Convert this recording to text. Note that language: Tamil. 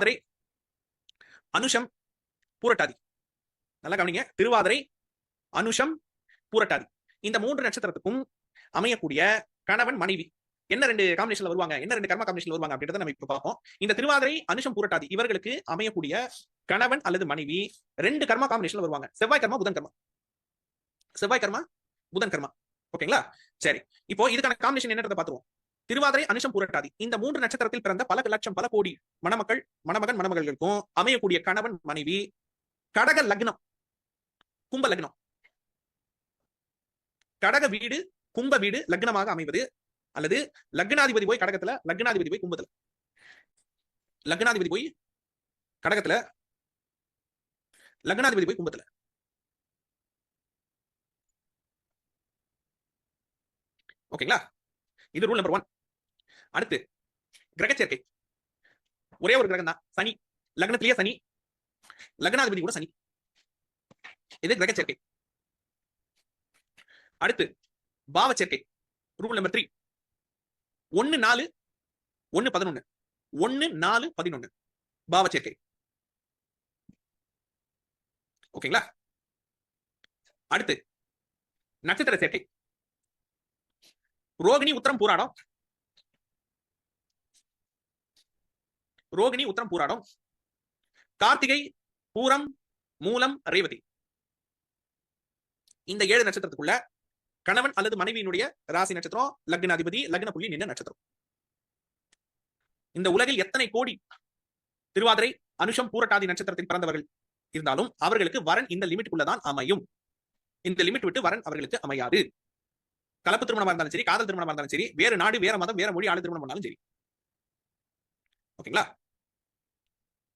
திருவாதிரை அனுஷம் பூரட்டாதி. நல்லா கவனிங்க. திருவாதிரை அனுஷம் பூரட்டாதி. இந்த மூன்று நட்சத்திரத்துக்கும் அமையக்கூடிய கணவன் மனைவி என்ன ரெண்டு காம்பினேஷன்ல வருவாங்க? என்ன ரெண்டு கர்ம காம்பினேஷன்ல வருவாங்க அப்படின்றத நம்ம இப்ப பார்ப்போம். இந்த திருவாதிரை அனுஷம் பூரட்டாதி இவர்களுக்கு அமையக்கூடிய கணவன் அல்லது மனைவி ரெண்டு கர்மா காம்பினேஷன்ல வருவாங்க. செவ்வாய் கர்மா புதன் கர்மா. செவ்வாய் கர்மா புதன் கர்மா. ஓகேங்களா? சரி. இப்போ இதுக்கான காம்பினேஷன் என்னன்றதை பார்த்துருவோம். திருவாதிரை அனுஷம் புரட்டாதி. இந்த மூன்று நட்சத்திரத்தில் பிறந்த பல லட்சம் பல கோடி மணமக்கள் மணமகன் மணமகளுக்கும் அமையக்கூடிய கணவன் மனைவி கடக லக்னம் கும்ப லக்னம். கடக வீடு கும்ப வீடு லக்னமாக அமைவது அல்லது லக்னாதிபதி போய் கடகத்துல லக்னாதிபதி போய் கும்பத்துல. லக்னாதிபதி போய் கடகத்துல லக்னாதிபதி போய் கும்பத்துல. ஓகேங்களா? இது ரூல் நம்பர் ஒன் அடுத்து கிரகச்சேர்க்கை ஒரே ஒரு கிரகம் தான் சனி. லக்னத்திலேயே சனி. லக்னாதிபதி கூட சனி. இது கிரகச்சேர்க்கை அடுத்து பாவ சேர்க்கை. ரூல் நம்பர் த்ரீ ஒன்னு நாலு ஒன்னு பதினொன்னு. ஒன்னு நாலு பதினொன்னு. பாவச்சேர்க்கை ஓகேங்களா? அடுத்து நட்சத்திர சேர்க்கை. ரோகிணி உத்தரம் பூராடம். ரோகிணி உத்தரம் பூராடம். கார்த்திகை பூரம் மூலம் ரேவதி. இந்த ஏழு நட்சத்திரத்துக்குள்ள கணவன் அல்லது மனைவியினுடைய ராசி நட்சத்திரம் லக்னாதிபதி லக்ன புள்ளி நின்ற நட்சத்திரம். இந்த உலகில் எத்தனை கோடி திருவாதிரை அனுஷம் பூரட்டாதி நட்சத்திரத்தில் பிறந்தவர்கள் இருந்தாலும் அவர்களுக்கு வரன் இந்த லிமிட்டுக்குள்ளதான் அமையும். இந்த லிமிட் விட்டு வரன் அவர்களுக்கு அமையாது. கலப்பு திருமணமா இருந்தாலும் சரி காதல் திருமணமா இருந்தாலும் சரி வேறு நாடு வேற மதம் வேற மொழி ஆளு திருமணம் பண்ணாலும் சரி. ஓகேங்களா?